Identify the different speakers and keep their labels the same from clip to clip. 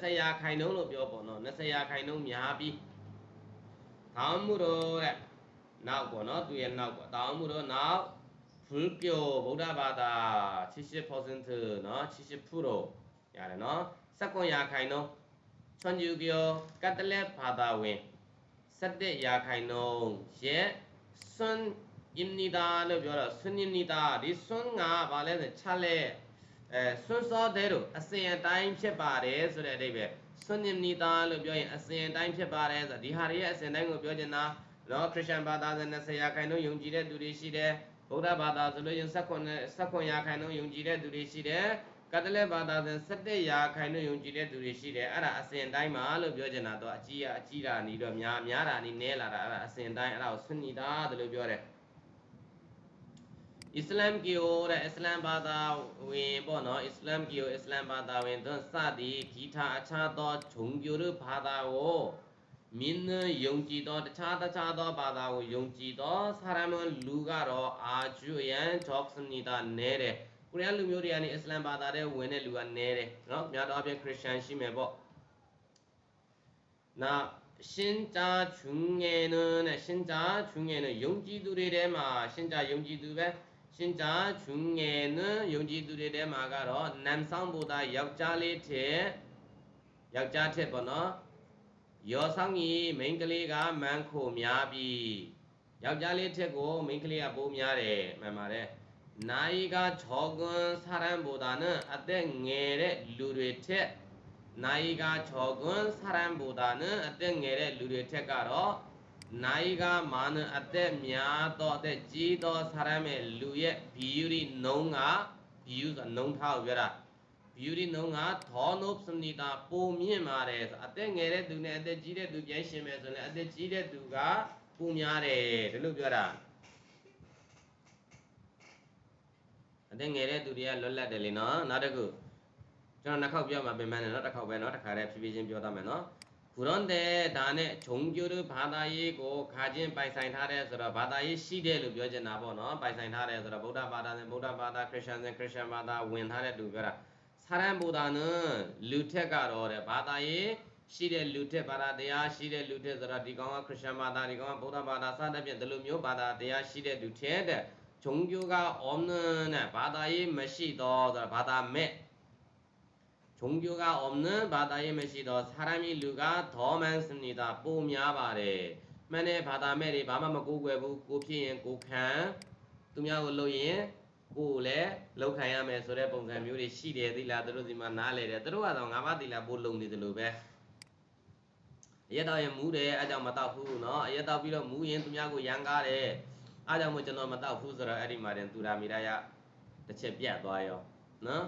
Speaker 1: 20ရာခိုင်နှုန်းလို့ပြောပေါ့နော်20ရာခိုင်နှုန်းများပြီးတောင်းမှုတော့တဲ့နောက်ပေါ့နော်သူရဲ့နောက်ပေါ့တောင်းမှုတော့နောက် 불교ဗုဒ္ဓဘာသာ70%เนาะ70%ရတယ်เนาะ19ရာခိုင်နှုန်းချွန်ဂျူကျော်ကတ်တလက်ဘာသာဝင်17ရာခိုင်နှုန်းရဲ့စွန်ယင်နီတာလို့ပြောတော့စွန်ယင်နီတာဒီစွန်ကဘာလဲဆိုချလဲ အဲစွန်စောတဲ့တို့အစဉ်အတိုင်းဖြစ်ပါတယ်ဆိုတဲ့အဓိပ္ပာယ်စွန်ယင်နီတာလို့ပြောရင်အစဉ်အတိုင်းဖြစ်ပါတယ်ဆိုဒီဟာတွေရဲ့အစဉ်တိုင်းကိုပြောချင်တာနော်ခရစ်ယာန်ဘာသာစ20ရာခိုင်နှုန်းယုံကြည်တဲ့သူတွေရှိတယ်ဗုဒ္ဓဘာသာဆိုလို့ရင်16 16ရာခိုင်နှုန်းယုံကြည်တဲ့သူတွေရှိတယ်ကတလက်ဘာသာဆို17ရာခိုင်နှုန်းယုံကြည်တဲ့သူတွေရှိတယ်အဲ့ဒါအစဉ်တိုင်းမှာလို့ပြောချင်တာတော့အကြီးအကြီးတာနီးတော့များများတာနီးနဲလာတာအဲ့ဒါအစဉ်တိုင်းအဲ့ဒါကိုဆွနီတာလို့ပြောတယ် အစ္စလမ်ကီယိုတဲ့အစ္စလမ်ဘာသာဝင်ပေါ့နော်အစ္စလမ်ကီယိုအစ္စလမ်ဘာသာဝင်တို့စသည်ဂီထာအခြားသောဂျုံကျိုရဘာသာကိုမင်းယုံကြည်သောတခြားတခြားသောဘာသာကိုယုံကြည်သောဆာရမန်လူကတော့အာဂျူယန်ဂျော့စနီတာနဲတယ်ကိုရီးယားလူမျိုးတွေကနေအစ္စလမ်ဘာသာတဲ့ဝင်တဲ့လူကနဲတယ်နော်များသောအားဖြင့်ခရစ်ယာန်ရှိမယ်ပေါ့နာရှင်ဂျာချွငယ်နဲ့ရှင်ဂျာချွငယ်နဲ့ယုံကြည်သူတွေထဲမှာရှင်ဂျာယုံကြည်သူပဲ ရှင်ကြာချွန်ငယ်နယုံကြည်သူတွေထဲမှာကတော့နမ်ဆောင်ဘုရားယောက်ျားလေးထက်ယောက်ျားထက်ပေါ့နော်ရောဆောင်ကြီးမိန်းကလေးကမန်းခိုများပြီးယောက်ျားလေးထက်ကိုမိန်းကလေးကပိုများတယ်မှန်ပါတယ်နိုင်က6ကွန်းဆရံဘုရားနဲ့အသက်ငယ်တဲ့လူတွေထက်နိုင်က6ကွန်းဆရံဘုရားနဲ့အသက်ငယ်တဲ့လူတွေထက်ကတော့ နာယိကမာနအသက်များသောအသက်ကြီးသောဆာရမဲလူရဲ့ beauty နုံက view ဆိုနုံထားကိုပြောတာ beauty နုံကသောနုပ္စနိတာပုံမြင့်ပါတယ်ဆိုအသက်ငယ်တဲ့သူနဲ့အသက်ကြီးတဲ့သူပြန်ရှင်မယ်ဆိုရင်အသက်ကြီးတဲ့သူကပုံများတယ်ဒီလိုပြောတာအသက်ငယ်တဲ့သူတွေကလွတ်လပ်တယ်လေနော်နောက်တစ်ခုကျွန်တော်နှစ်ခေါက်ပြောမှာပြန်မှန်းတယ်နော်တစ်ခေါက်ပဲနော်တစ်ခါတည်းဖြည်းဖြည်းချင်းပြောသားမယ်နော် 그런데 단에 종교를 바다이고 가진 바이사인하래 서라 바다이 시대로 묘제나 보노 바이사인하래 서라 보다 바다는 보다 바다 크리스천은 크리스천 바다 윈하래 두벼라 사람보다는 루테가로래 바다이 시대 루테 바다 대야 시대 루테 서라 디강아 크리스천 바다 디강아 보다 바다 사다비 들루묘 바다 대야 시대 루테데 종교가 없는 바다이 메시도 바다 메 종교가 없는 바다의 메시더 사람이 누가 더 많습니다. 뽀미아바래 만에 바다 매리 바마 먹고 괴부 고피엔 고칸 သူများကိုလို့ရင်ကိုလည်းလောက်ခံရမယ်ဆိုတဲ့ပုံစံမျိုးတွေရှိတယ်သီလားသူတို့ဒီမှာနားလေတယ်သူတို့ကတော့ငါးပါးသီလားပို့လုံနေတယ်လို့ပဲအရက်တော်ရဲ့မူးတယ်အဲကြောင့်မတောက်ဘူးเนาะအရက်တောက်ပြီးတော့မတောက်ဘူးဆိုတော့အဲ့ဒီမှာတင်သူရာမီရာယတစ်ချက်ပြတ်သွားရောနော်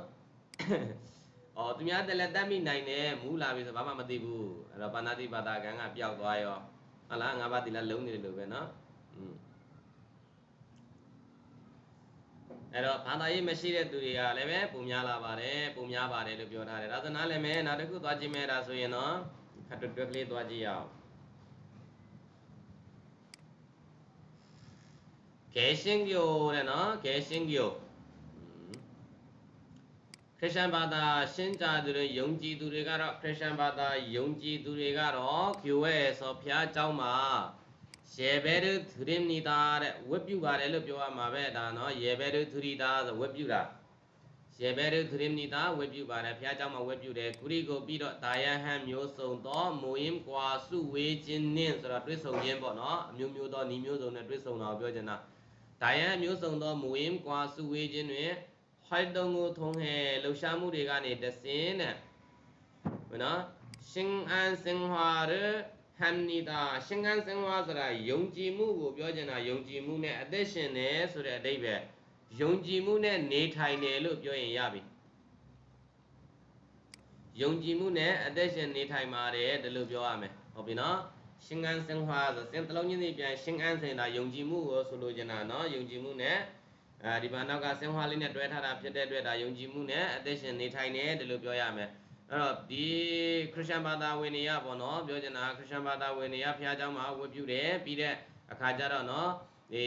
Speaker 1: အော်သူများတလက်တက်မိနိုင်တယ်မူလာပြီဆိုဘာမှမသိဘူးအဲ့တော့ပါဏာတိပါဒကံကပျောက်သွားရောဟုတ်လားငါးပါးတိလာလုံးနေတယ်လို့ပဲเนาะอืมအဲ့တော့ဘာသာရေးမရှိတဲ့သူတွေကလည်းပဲပုံများလာပါတယ်ပုံများပါတယ်လို့ပြောထားတယ်ဒါဆိုနားလည်းမဲနောက်တစ်ခုသွားကြည့်မယ်ဒါဆိုရင်တော့ခတ်တွတ်တွတ်ကလေးသွားကြည့်ရအောင်ကဲရှင်းကျော်တဲ့နော်ကဲရှင်းကျော် ရစ်ယာန်ဘာသာရှင်းကြသူတွေယုံကြည်သူတွေကတော့ခရစ်ယာန်ဘာသာယုံကြည်သူတွေကတော့ဂျိုဝဲဆိုဘုရားကျောင်းမှာယေဘဲရုသူရိနီတာတဲ့ဝတ်ပြုပါတယ်လို့ပြောရမှာပဲဒါနော်ယေဘဲရုသူရိတာဆိုဝတ်ပြုတာယေဘဲရုသူရိနီတာဝတ်ပြုပါတယ်ဘုရားကျောင်းမှာဝတ်ပြုတယ်ကုရိကိုပြီးတော့ဒါယဟန်မျိုးစုံသောမူရင်းကွာစုဝေးခြင်းနှင့်ဆိုတာတွဲဆုံခြင်းပေါ့နော်အမျိုးမျိုးသောညီမျိုးစုံနဲ့တွဲဆုံတာကိုပြောချင်တာဒါယဟန်မျိုးစုံသောမူရင်းကွာစုဝေးခြင်းတွင် ဟိုက်တုံကိုထုံးဟဲလှူရှားမှုတွေကနေတဆင်းတဲ့ဘယ်နော်ရှင်အန်စင်ဟွာရဟမ်နီတာရှင်အန်စင်ဟွာဆိုတာယုံကြည်မှုကိုပြောချင်တာယုံကြည်မှုနဲ့အသက်ရှင်တယ်ဆိုတဲ့အဓိပ္ပာယ်ယုံကြည်မှုနဲ့နေထိုင်တယ်လို့ပြောရင်ရပြီယုံကြည်မှုနဲ့အသက်ရှင်နေထိုင်ပါတယ်ဒါလို့ပြောရမယ်ဟုတ်ပြီနော်ရှင်အန်စင်ဟွာဆိုစင်တလုံးချင်းစီပြန်ရှင်အန်စင်တာယုံကြည်မှုကိုဆိုလိုချင်တာနော်ယုံကြည်မှုနဲ့ အဲဒီမှာနောက်ကစင်ဟွာလေးနဲ့တွဲထားတာဖြစ်တဲ့အတွက်ဒါယုံကြည်မှုနဲ့အသက်ရှင်နေထိုင်တယ်ဒါလို့ပြောရမယ်အဲ့တော့ဒီခရစ်ယာန်ဘာသာဝင်တွေကပေါ့နော်ပြောချင်တာခရစ်ယာန်ဘာသာဝင်တွေကဘုရားကျောင်းမှာဝတ်ပြုတယ်ပြီးတဲ့အခါကျတော့နော်ဒီ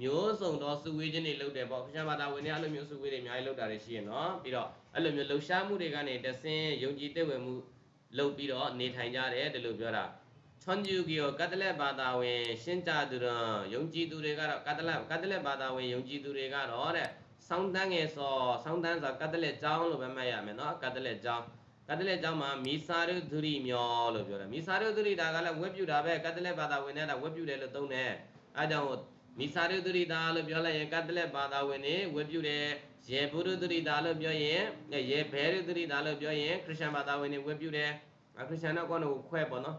Speaker 1: မျိုးစုံသောစုဝေးခြင်းတွေလုပ်တယ်ပေါ့ခရစ်ယာန်ဘာသာဝင်တွေအဲ့လိုမျိုးစုဝေးတွေအများကြီးလုပ်တာတွေရှိရနော်ပြီးတော့အဲ့လိုမျိုးလှူရှားမှုတွေကနေတဆင်းယုံကြည်တဲ့ဝင်မှုလုပ်ပြီးတော့နေထိုင်ကြတယ်ဒီလိုပြောတာ ချွန်ဂျူကီယောကတ်တလက်ဘာသာဝင်ရှင်းကြသူတော်ယုံကြည်သူတွေကတော့ကတ်တလက်ကတ်တလက်ဘာသာဝင်ယုံကြည်သူတွေကတော့တဲ့ဆောင်းတန်းငယ်စောဆောင်းတန်းဆိုကတ်တလက်ကျောင်းလို့ပဲမှတ်ရမယ်နော်ကတ်တလက်ကျောင်းကတ်တလက်ကျောင်းမှာမီစာရုဒုရိမျောလို့ပြောတယ်မီစာရုဒုရိဒါကလည်းဝက်ပြူတာပဲကတ်တလက်ဘာသာဝင်တဲ့ဝက်ပြူတယ်လို့သုံးတယ်အဲကြောင့်မီစာရုဒုရိဒါလို့ပြောလိုက်ရင်ကတ်တလက်ဘာသာဝင်တွေဝက်ပြူတယ်ရေဘုရုဒုရိဒါလို့ပြောရင်ရေဘဲရုဒုရိဒါလို့ပြောရင်ခရစ်ယာန်ဘာသာဝင်တွေဝက်ပြူတယ်ခရစ်ယာန်တော့ကောကိုခွဲပေါ့နော်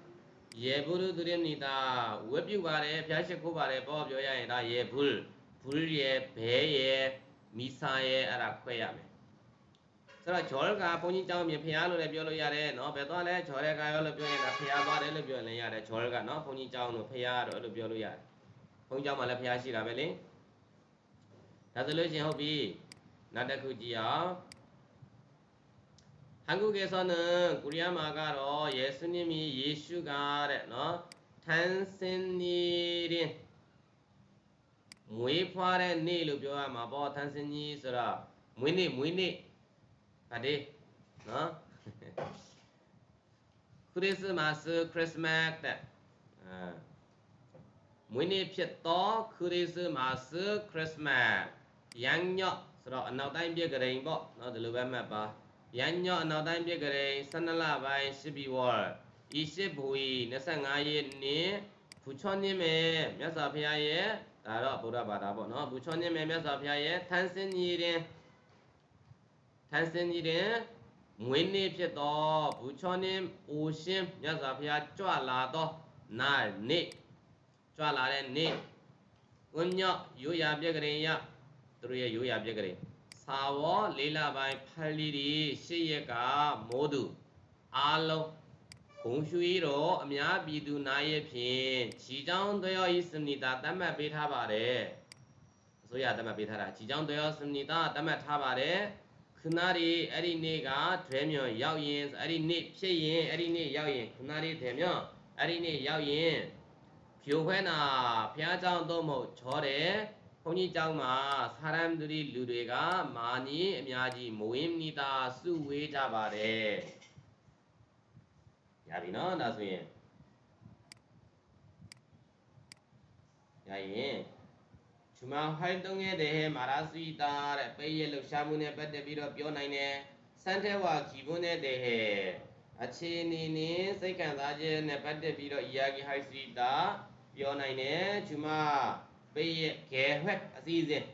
Speaker 1: လို့ရေဘုရုသူရမြတာဝတ်ပြုပါတယ်ဖျားရှိခိုးပါတယ်ပေါ့ပြောရရင်ဒါရေဘုလ်ဘုလ်ရေဘဲရေမိစာရေအဲ့ဒါခွဲရမယ်ဆိုတော့ဂျော်ကဘုန်းကြီးကျောင်းမြေဖျားလို့လည်းပြောလို့ရတယ်နော်ဘယ်သွားလဲဂျော်ရဲကရောလို့ပြောရင်ဒါဖျားသွားတယ်လို့ပြောရင်လည်းရတယ်ဂျော်ကနော်ဘုန်းကြီးကျောင်းတို့ဖျားတော့အဲ့လိုပြောလို့ရတယ်ဘုန်းကြီးကျောင်းမှာလည်းဖျားရှိတာပဲလေဒါဆိုလို့ရှိရင်ဟုတ်ပြီနောက်တစ်ခုကြည့်အောင် 한국에서는 꾸리아마가로 예수님이 예수가 어? 탄생일인 무이파의 니로 표현하면 탄생이스라 무이니 무이니 다디 어? 크리스마스 크리스마스 어. 무이니 피또 크리스마스 크리스마스 양력 서로 안 나오다 임비에 그래인 거 너들 루베 마봐 ရန်ညော့အနောက်တိုင်းပြက်ကလေး12လပိုင်း10ဘီဝါဤရှိဘူဤ25ရက်နေ့ဘူချောနင်းမယ်မြတ်စွာဘုရားရဲ့ဒါတော့ဗုဒ္ဓဘာသာပေါ့နော်ဘူချောနင်းမယ်မြတ်စွာဘုရားရဲ့ထန်းစင်ကြီးတင်ထန်းစင်ကြီးတင်မွေးနေ့ဖြစ်သောဘူချောနင်းအိုရှင်မြတ်စွာဘုရားကြွလာသောနာနေ့ကြွလာတဲ့နေ့ဝညော့ရိုးရာပြက်ကလေးရသူတို့ရဲ့ရိုးရာပြက်ကလေး စာဝလေးလပိုင်းဖလီဒီရှစ်ရက်ကမိုးသူအားလုံးဂုံရွှေတော်အများပြည်သူနာရဲ့ဖြင့်ခြီချောင်းတော်ဤစနိတာတတ်မှတ်ပေးထားပါတယ်အစိုးရတတ်မှတ်ပေးထားတာခြီချောင်းတော်စနိတာတတ်မှတ်ထားပါတယ်ခဏရီအဲ့ဒီနေ့ကဒွဲမြော်ရောက်ရင်အဲ့ဒီနေ့ဖြစ်ရင်အဲ့ဒီနေ့ရောက်ရင်ခဏရီဒွဲမြော်အဲ့ဒီနေ့ရောက်ရင်ဖြိုခွဲနာဖျားเจ้าသို့မဟုတ်ချောတယ် ဘုန်းကြီးကျောင်းမှာစာရမ်ဒရီလူတွေကမာနီအများကြီးမဝင်းနီတာစုဝေးကြပါတယ်ရပြီနော်ဒါဆိုရင်ရရင်ချူမဟိုင်းတုံးရဲ့တဲ့မာရာစီတာတဲ့ပေးရလှရှားမှုနဲ့ပတ်သက်ပြီးတော့ပြောနိုင်တယ်စန်တဲဝါခီဘွန်းနဲ့တဲ့အခြေအနေနဲ့စိတ်ခံစားချက်နဲ့ပတ်သက်ပြီးတော့ iyagi high street တာပြောနိုင်တယ်ချူမ ပေးရဂဲဟွက်အစီအစဉ်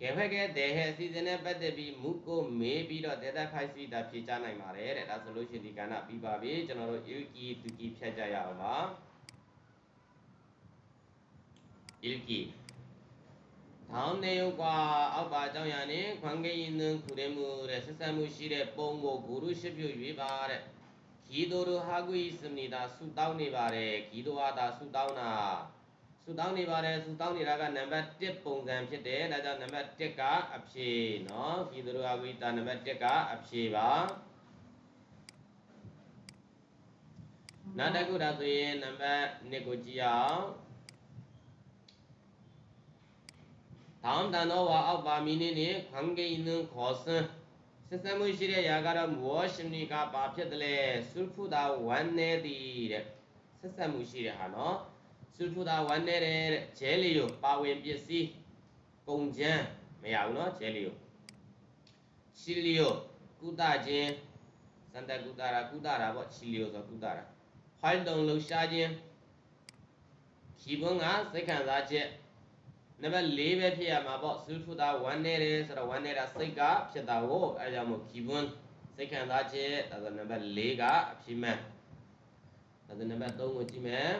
Speaker 1: ဂဲဟွက်ကဲဒေဟဲအစီအစဉ်နဲ့ပတ်သက်ပြီးမူကိုမေးပြီးတော့ဒေတာခိုက်စီတာဖြေချနိုင်ပါတယ်တဲ့ဒါဆိုလို့ရှိရင်ဒီကဏ္ဍပြီးပါပြီကျွန်တော်တို့ ilki tuki ဖြတ်ကြရအောင်ပါ ilki ထောင်းနေကွာအောက်ပါအကြောင်းရနေခွန်ကိရင်နခုရဲမှုတဲ့ဆက်ဆက်မှုရှိတဲ့ပုံကိုဂုရုရှိပြုရွေးပါတဲ့ဂီတိုတို့ဟာကွီစမနေတာဆူတောင်းနေပါတယ်ဂီတိုဟာဒါဆူတောင်းတာ ဆုတောင်းနေပါတယ်ဆုတောင်းနေတာကနံပါတ်1ပုံစံဖြစ်တယ်ဒါကြောင့်နံပါတ်1ကအဖြေเนาะဖီသူရဝိတာနံပါတ်1ကအဖြေပါနာတကုဒါဆိုရင်နံပါတ်1ကိုကြည့်အောင်တောင်းတန်တော်ဝါအောက်ပါမီနေနေခံကိနင်းခေါ်စင်းစစ်စမှုရှိတဲ့ຢာကတော့မောရှင်နီကဘာဖြစ်တယ်လဲဆုဖုတာဝမ်းနေသည်တဲ့ဆက်ဆက်မှုရှိတဲ့ဟာเนาะ ဆူဖူတာဝမ်းနေတဲ့ဂျဲလီကိုပါဝင်ပစ္စည်းကုန်ချမ်းမရဘူးနော်ဂျဲလီကိုချီလီကိုကုသခြင်းစန္ဒကုသရာကုသရာပေါ့ချီလီကိုဆိုကုသရာဖိုင်တုံလှူရှားခြင်းခီဘုံကစိတ်ခံစားချက်နံပါတ်4ပဲဖြစ်ရမှာပေါ့ဆူဖူတာ1နေတယ်ဆိုတော့1နေတာစိတ်ကဖြစ်တာကိုအဲဒါကြောင့်မို့ given စိတ်ခံစားချက်ဒါဆိုနံပါတ်4ကအဖြစ်မှန်ဒါဆိုနံပါတ်3ကိုကြည့်မယ်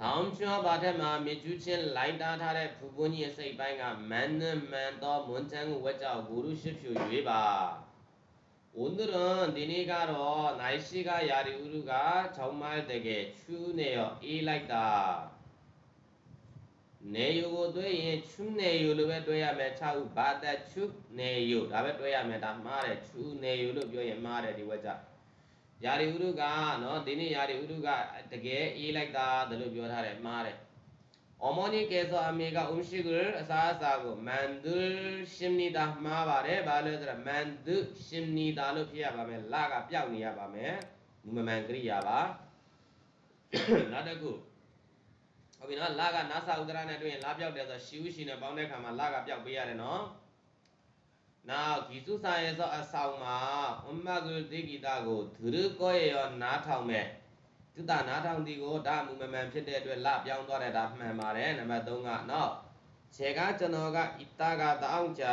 Speaker 1: တောင်ကျွမ်းပါထက်မှာမြေကျူးချင်းလိုက်တားထားတဲ့ဖူပွန်းကြီးရဲ့စိတ်ပိုင်းကမန်နမန်သောမွန်ချန်ကိုဝက်ကြောက်ဂူရုရှိဖြူရွေးပါ 오늘은 니네가로 날씨가 야리 우루가 정말 되게 추우네요. 일라이다. 내유고 되ရင် 춥네요 လို့ပဲတွေ့ရမယ်ခြောက်ဘာသက် 춥네요 ဒါပဲတွေ့ရမယ်ဒါမှားတယ် 추네요 လို့ပြောရင်မှားတယ်ဒီဝက်ကြ ယာရီဥဒုကနော်ဒီနေ့ယာရီဥဒုကတကယ်အေးလိုက်တာဒါလို့ပြောထားတယ်မှားတယ်အမောနီကေဆိုအမေကဥရှိကရအစားအစာကိုမန်ဒူရှင်နီတာမှားပါတယ်ဘာလို့ဆိုတော့မန်ဒူရှင်နီတာလို့ဖြစ်ရပါမယ်လကပြောက်နေရပါမယ်နူမမန်ကရိယာပါနောက်တစ်ခုဟုတ်ပြီနော်လကနာစာဥဒရာနဲ့တွေ့ရင်လပြောက်တယ်ဆိုရှီဥရှိနဲ့ပေါင်းတဲ့ခါမှာလကပြောက်ပေးရတယ်နော် နောက်ဂီစုစာရဲ့ဆိုအဆောင်မှာအမဂုတိဂီတာကိုသူရကောရဲ့ရောနားထောင်မဲ့သူတာနားထောင်ဒီကိုဒါမူမမှန်ဖြစ်တဲ့အတွက်လာပြောင်းသွားတဲ့ဒါမှန်ပါတယ်နံပါတ်3ကနော်ခြေကကျွန်တော်ကဣတာကတောင်းကြ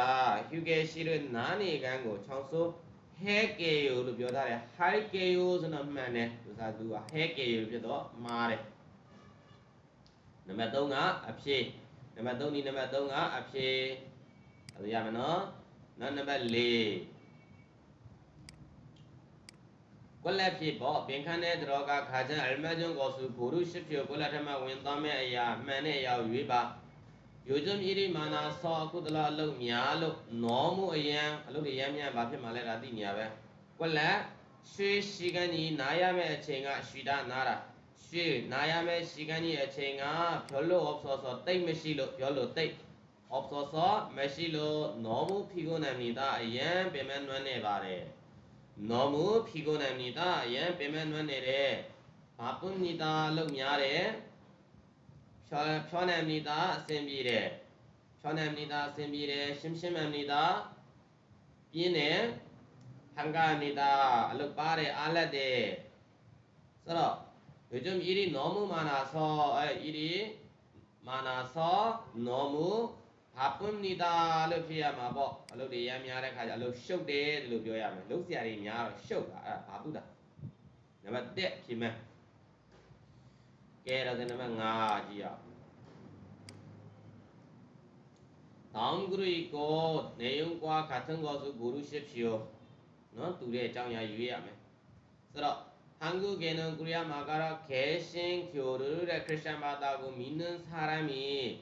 Speaker 1: ဟျူကဲရှိလို့နားနေကန်းကိုချောင်းစိုးဟဲကေယိုလို့ပြောထားတယ်ဟိုက်ကေယိုဆိုတော့မှန်တယ်သူစားသူကဟဲကေယိုဖြစ်တော့မှားတယ်နံပါတ်3ကအဖြေနံပါတ်3ဒီနံပါတ်3ကအဖြေအဲ့ဒါရမယ်နော် နောက်နံပါတ်4ကွက်လက်ဖြစ်ပေါ့ပင်ခန်းတဲ့တော်ကခါချမ်းအလမကျွန်းကောစုဂိုရုရှိဖြိုကွက်လက်ထမဝင်သွားမဲ့အရာမှန်တဲ့အရာကိုရွေးပါယိုကျုံဤရိမာနာဆောအခုတလားအလုပ်များလို့နောမှုအယံအလုပ်တွေရမ်းများဘာဖြစ်မှလဲဒါသိနေရပဲကွက်လက်ရွှေရှိကန်ကြီးနားရမယ့်အချိန်ကရွှေတာနားတာရွှေနားရမယ့်ရှိကန်ကြီးအချိန်ကဖြောလို့ off ဆောဆောတိတ်မရှိလို့ပြောလို့တိတ် 없어서 메실로 너무 피곤합니 다. 예, 빼면 눈에 바 래. 너무 피곤합니 다. 예, 빼면 눈에 래. 바쁩니 다. 럭냐 래. 편합니 다. 쌤비 래. 편합니 다. 쌤비 래. 심심합니 다. 이 네. 한가합니 다. 럭바 래. 알라 데. 썰 어. 요즘 일이 너무 많아 서, 아, 일이 많아서 너무 바쁩니다 လို့ဖြစ်ရမှာပေါ့အလုပ်တွေရမ်းများတဲ့ခါကျအလုပ်ရှုပ်တယ်လို့ပြောရမယ်လုပ်စရာတွေများတော့ရှုပ်တာအဲ့ဒါဘာပုဒ်တာနံပါတ်1ဖြစ်မယ်ကဲတော့နံပါတ်5ကြည့်ရအောင် 다음 글을 읽고 내용과 같은 것을 고르십시오. 너 둘의 장야 유의하면. 그래서 한국에는 그리야 마가라 개신 교를 크리스천 받다고 믿는 사람이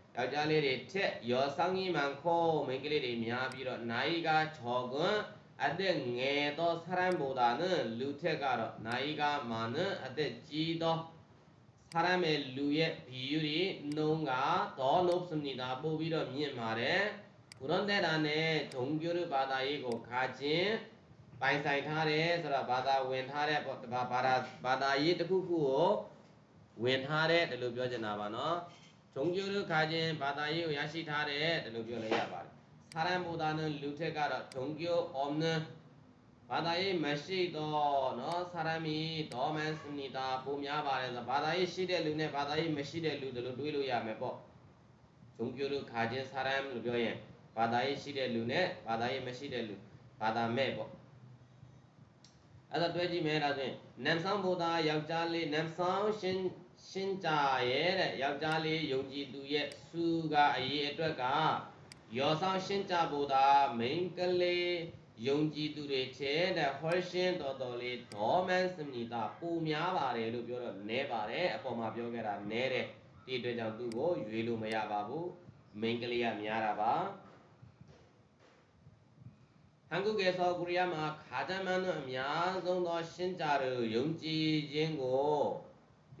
Speaker 1: ယောက်ျားလေးတွေထက်ရောဆောင်ကြီးမှန်ခေါ်မိန်းကလေးတွေများပြီးတော့နိုင်ကချော်ကွန်းအသက်ငယ်သောဆရံဘုဒ္ဓနဲ့လူထက်ကတော့နိုင်ကမာနဲ့အသက်ကြီးသောဆရံမဲ့လူရဲ့ဘီယူတွေနှုံးကသောနုပ္ပနေတာပို့ပြီးတော့မြင့်ပါတယ်ဘုရွန်တဲ့တာနဲ့ဒုံပြုရဘာသာရေးကိုခါချင်းပိုင်ဆိုင်ထားတယ်ဆိုတော့ဘာသာဝင်ထားတဲ့ပေါ့ဘာသာဘာသာရေးတစ်ခုခုကိုဝင်ထားတဲ့ဒါလို့ပြောချင်တာပါနော် 종교를 가진 바다의 야시다를 등록해야 말이야. 사람보다는 루테가 종교 없는 바다의 메시도 너 사람이 더 많습니다. 보면 말해서 바다의 시대 루네 바다의 맛이대 루들로 뒤로야 매보 종교를 가진 사람 루여행 바다의 시대 루네 바다의 메시대류 바다 매보 아다 돼지 매라든 남성보다 여자리 남성 신 ရှင်းကြရဲ့တဲ့ယောက်ျားလေးယုံကြည်သူရဲ့စုကအရေးအတွက်ကရောဆောင်ရှင်းကြဖို့သာမိန်ကလေးယုံကြည်သူတွေထဲတဲ့ဟောရှင်းတော်တော်လေးဒေါမန်စမြတာပူများပါတယ်လို့ပြောတော့နဲပါတယ်အပေါ်မှာပြောခဲ့တာနဲတဲ့ဒီအတွက်ကြောင့်သူ့ကိုရွေးလို့မရပါဘူးမိန်ကလေးကများတာပါဟန်ကုကေဆောကိုရီးယားမှာခါတမန်တို့အများဆုံးသောရှင်းကြတို့ယုံကြည်ခြင်းကို 신자를 용지진고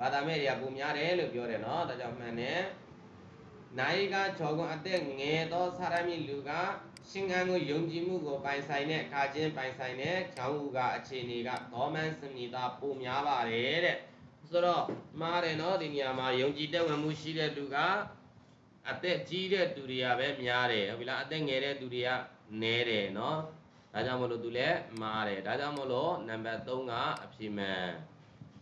Speaker 1: ဘာသာမဲ့တွေကပုံများတယ်လို့ပြောတယ်နော်ဒါကြောင့်မှန်တယ်နိုင်ကချောကွန်အသက်ငယ်သောစာရမီလူကရှင်ခံကိုယုံကြည်မှုကိုပိုင်ဆိုင်တဲ့ကာချင်းပိုင်ဆိုင်တဲ့ချောင်းဦးကအခြေအနေကဒေါမန်စမီတာပုံများပါတယ်တဲ့ဆိုတော့မှားတယ်နော်ဒီနေရာမှာယုံကြည်တဲ့ဝင်မှုရှိတဲ့လူကအသက်ကြီးတဲ့သူတွေကပဲများတယ်ဟုတ်ပြီလားအသက်ငယ်တဲ့သူတွေကနည်းတယ်နော်ဒါကြောင့်မလို့သူလည်းမှားတယ်ဒါကြောင့်မလို့နံပါတ်3ကအဖြေမှန်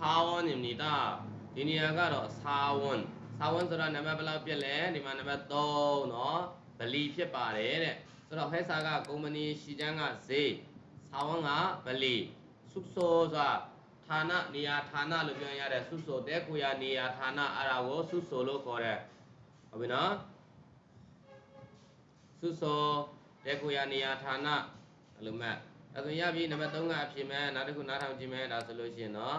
Speaker 1: စာဝန်ညမနီတာဒီနေရာကတော့စာဝန်စာဝန်ဆိုတာနံပါတ်ဘယ်လောက်ပြက်လဲဒီမှာနံပါတ်3เนาะဗလီဖြစ်ပါတယ်တဲ့ဆိုတော့ဟဲစာကကုမ္ပဏီရှီချန်းကဈေးစာဝန်ကဗလီစုဆိုဆိုတာဌာနနေရာဌာနလို့ပြောရတဲ့စုဆိုတဲ့ကိုရနေရာဌာနအဲ့ဒါကိုစုဆိုလို့ခေါ်တယ်ဟုတ်ပြီနော်စုဆိုတဲ့ကိုရနေရာဌာနအဲ့လိုမှအဲ့ဆိုရပြီနံပါတ်3ကအဖြစ်မဲ့နောက်တစ်ခုနားထောင်ကြည့်မယ်ဒါဆိုလို့ရှိရင်နော်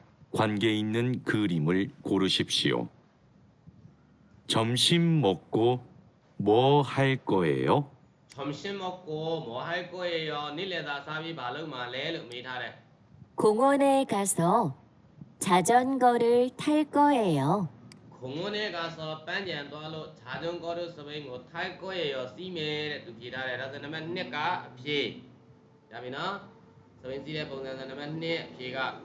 Speaker 2: 관계 있는 그림을 고르십시오. 점심 먹고 뭐 할 거예요?
Speaker 1: 점심 먹고 뭐 할 거예요? 닐레다 사비 발음마 레 르 미타레
Speaker 3: 공원에 가서 자전거를 탈 거예요.
Speaker 1: 공원에 가서 빤젠도로 자전거를 서빙고 탈 거예요. 씨메 두 기다려. 그래서 너만 내가 피. 야비나 서빙 씨의 봉사는 너만 내 피가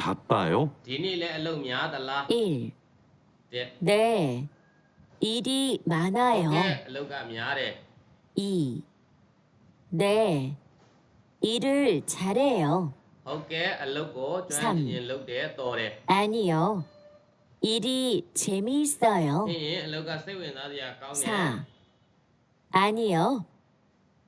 Speaker 2: 바빠요?
Speaker 1: ဒီနေ့လည်းအလုပ်များသလား
Speaker 3: 1.
Speaker 1: တဲ့
Speaker 3: 네. 일이 많아요.
Speaker 1: ကဲအလုပ်ကများတယ်
Speaker 3: 2. 네. 일을 잘해요.
Speaker 1: ဟုတ်ကဲ့အလုပ်ကိုကျွမ်းကျင်လုပ်တယ်တော်တယ်
Speaker 3: 아니요. 일이 재미있어요.
Speaker 1: ဖြစ်ရင်အလုပ်ကစိတ်ဝင်စားစရာကောင်းတယ်
Speaker 3: 4. 아니요.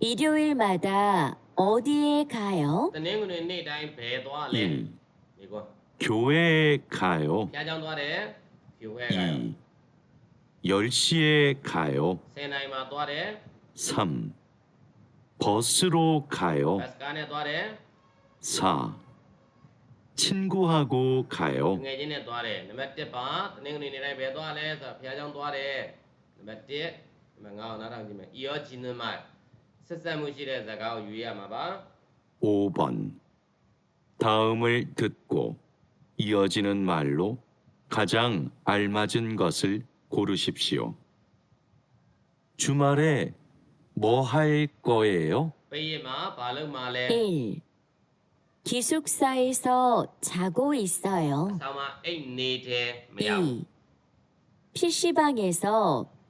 Speaker 3: 일요일마다 어디에 가요?
Speaker 1: တနင်္ဂနွေနေ့တိုင်းဘယ်သွားလဲ
Speaker 2: 1.
Speaker 1: ဒီကွာ
Speaker 2: 교회에 가요.
Speaker 1: ဖျားကြောင်းသွားတယ်ဖြူဝဲကရော
Speaker 2: 2. 10시에 가요.
Speaker 1: 10နိုင်မှာသွားတယ်
Speaker 2: 3. 버스로 가요.
Speaker 1: ဘတ်စကားနဲ့သွားတယ်
Speaker 2: 4. 친구하고 가요.
Speaker 1: ငယ်ချင်းနဲ့သွားတယ်နံပါတ်1ပါတနင်္ဂနွေနေ့တိုင်းဘယ်သွားလဲဆိုတော့ဖျားကြောင်းသွားတယ်နံပါတ်1နံပါတ်5ကိုနားထောင်ကြည့်မယ်အီ 세사무실에다가 유의하마 봐.
Speaker 2: 5번 다음을 듣고 이어지는 말로 가장 알맞은 것을 고르십시오. 주말에 뭐 할 거예요?
Speaker 3: 1. 기숙사에서 자고 있어요. 2. PC방에서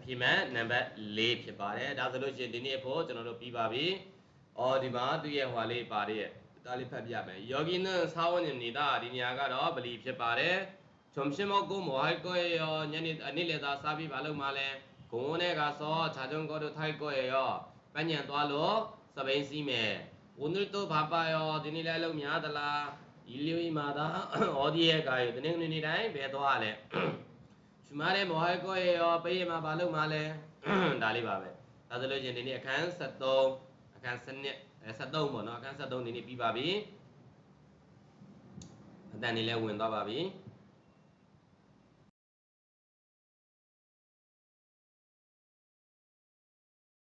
Speaker 1: အဖြေမှန်နံပါတ်၄ဖြစ်ပါတယ်ဒါဆိုလို့ရှိရင်ဒီနေ့ဖို့ကျွန်တော်တို့ပြီးပါပြီအော်ဒီမှာသူ့ရဲ့ဟွာလေးပါတဲ့ဒါလေးဖတ်ပြမယ်ယောဂီနံသာဝဏ္ဏနေတာဒီနေရာကတော့ဗလီဖြစ်ပါတယ်ชมชิมกุมหอยก็เอยญาณิอนิเลตาซาบิบาลุมาเลဂုံနဲ့ကဆောခြာကြုံကိုတို့ထိုက်ကိုရရောပညာသွားလို့စပိန်စီမယ်ဝန္ဒတုဘာပါရောဒီနေ့လဲလုံးများသလားဒီလူဤမာသာဩဒီရဲ့ကာယဒီနေ့နေ့တိုင်းဘယ်သွားလဲ ဂျူမားတဲ့မဝါကောရေရောပေးရမှာဘာလုပ်မှာလဲဒါလေးပါပဲဒါဆိုလို့ရှင်ဒီနေ့အခန်း73အခန်းစနစ်73ပေါ့နော်အခန်း73ဒီနေ့ပြီးပါပြီအတန်နေလဲဝင်သွားပါပြီ